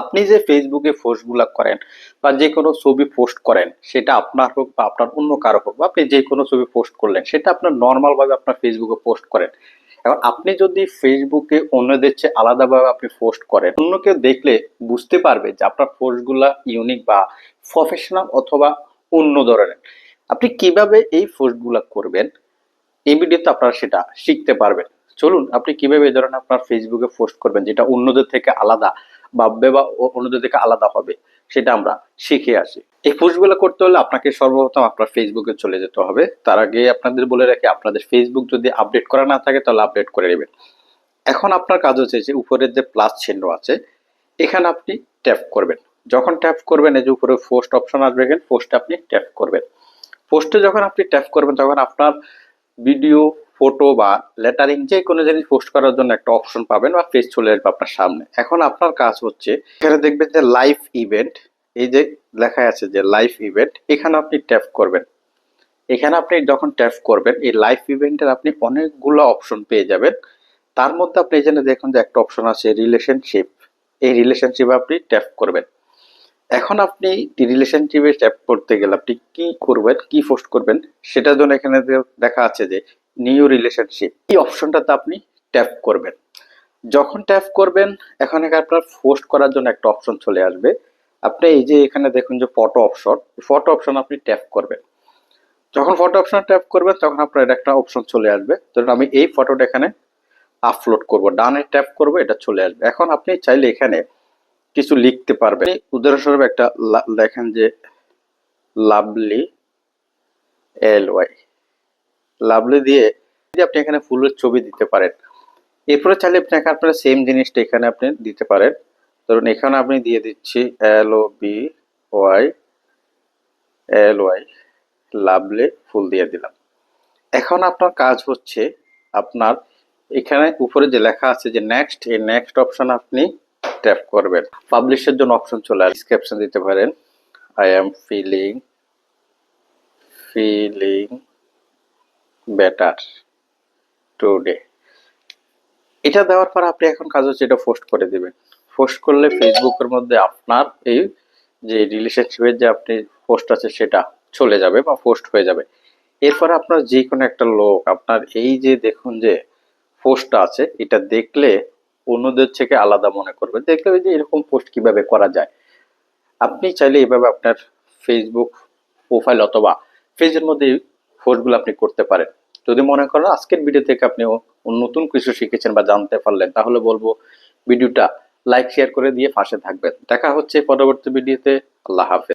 আপনি যে ফেসবুকে পোস্টগুলা করেন বা যে কোনো ছবি পোস্ট করেন, সেটা আপনার হোক বা আপনার অন্য কারও হোক, বা আপনি যে কোনো ছবি পোস্ট করলেন, সেটা আপনার নর্মাল ভাবে আপনার ফেসবুকে পোস্ট করেন। এখন আপনি যদি ফেসবুকে অন্যদের চেয়ে আলাদাভাবে আপনি পোস্ট করেন, অন্য কেউ দেখলে বুঝতে পারবে যে আপনার পোস্টগুলা ইউনিক বা প্রফেশনাল অথবা অন্য ধরনের। আপনি কীভাবে এই পোস্টগুলা করবেন, এই ভিডিওতে আপনারা সেটা শিখতে পারবেন। চলুন, আপনি কীভাবে এই ধরনের আপনার ফেসবুকে পোস্ট করবেন, যেটা অন্যদের থেকে আলাদা ভাববে বা অন্যদের থেকে আলাদা হবে, সেটা আমরা শিখে আসি। এই পোস্টগুলো করতে হলে আপনাকে সর্বপ্রথম আপনার ফেসবুকে চলে যেতে হবে। তার আগে আপনাদের বলে রাখি, আপনাদের ফেসবুক যদি আপডেট করা না থাকে, তাহলে আপডেট করে নেবেন। এখন আপনার কাজ হচ্ছে যে, উপরের যে প্লাস চিহ্ন আছে, এখানে আপনি ট্যাপ করবেন। যখন ট্যাপ করবেন, এই যে উপরে পোস্ট অপশন আসবে, এখানে পোস্টে আপনি ট্যাপ করবেন। পোস্টে যখন আপনি ট্যাপ করবেন, তখন আপনার ভিডিও ফটো বা লেটারিং যে কোনো জিনিস পোস্ট করার জন্য একটা অপশন পাবেন বা পেজ চলে আসবে আপনার সামনে। এখন আপনার কাজ হচ্ছে, এখানে দেখবেন যে লাইভ ইভেন্ট এই যে লেখা আছে যে লাইভ ইভেন্ট এখানে আপনি ট্যাপ করবেন। এখানে আপনি যখন ট্যাপ করবেন, এই লাইভ ইভেন্টের আপনি অনেকগুলো অপশন পেয়ে যাবেন। তার মধ্যে আপনি এখানে দেখুন যে একটা অপশন আছে রিলেশনশিপ এই রিলেশনশিপে আপনি ট্যাপ করবেন। এখন আপনি রিলেশনশিপে ট্যাপ করতে গেলে আপনি কি করবেন, কি পোস্ট করবেন, সেটার জন্য এখানে দেখা আছে যে নিউ রিলেশনশিপ এই অপশনটাতে আপনি ট্যাপ করবেন। যখন ট্যাপ করবেন, এখন আপনার পোস্ট করার জন্য একটা অপশন চলে আসবে। আপনি এই যে এখানে দেখুন যে ফটো অপশন ফটো অপশন আপনি ট্যাপ করবেন। যখন ফটো অপশন ট্যাপ করবেন, তখন আপনার একটা অপশন চলে আসবে। ধরুন আমি এই ফটোটা এখানে আপলোড করব, ডানে ট্যাপ করব, এটা চলে আসবে। এখন আপনি চাইলে এখানে কিছু লিখতে পারবেন। উদাহরণস্বরূপ একটা লেখেন যে লাভলি এল ওয়াই লাভলি দিয়ে আপনি এখানে ফুলের ছবি দিতে পারেন। এরপরে চাইলে আপনি এখানে আপনার সেম জিনিসটা এখানে আপনি দিতে পারেন। ধরুন, এখানে আপনি দিয়ে দিচ্ছি L O V Y L Y lovely ফুল দিয়ে দিলাম। এখন আপনার কাজ হচ্ছে আপনার এখানে উপরে যে লেখা আছে যে নেক্সট এই নেক্সট অপশন আপনি ট্যাপ করবেন। পাবলিশের জন্য অপশন চলে আসবে ডিসক্রিপশন দিতে পারেন। I am feeling feeling better today এটা দেওয়ার পর আপনি এখন কাজ হচ্ছে এটা পোস্ট করে দিবেন। পোস্ট করলে ফেসবুকের মধ্যে আপনার এই যে রিলেশনশিপের যে আপনি পোস্ট আছে সেটা চলে যাবে বা পোস্ট হয়ে যাবে। এরপর আপনার যে কোনো একটা লোক, আপনার এই যে দেখুন যে পোস্টটা আছে, এটা দেখলে অন্যদের থেকে আলাদা মনে করবে। দেখলে যে এরকম পোস্ট কীভাবে করা যায়? আপনি চাইলে এভাবে আপনার ফেসবুক প্রোফাইল অথবা পেজের মধ্যে পোস্টগুলো আপনি করতে পারেন। যদি মনে করেন আজকের ভিডিও থেকে আপনি নতুন কিছু শিখেছেন বা জানতে পারলেন, তাহলে বলব ভিডিওটা লাইক শেয়ার করে দিয়ে ফাঁসে থাকবেন। দেখা হচ্ছে পরবর্তী ভিডিওতে আল্লাহ হাফেজ।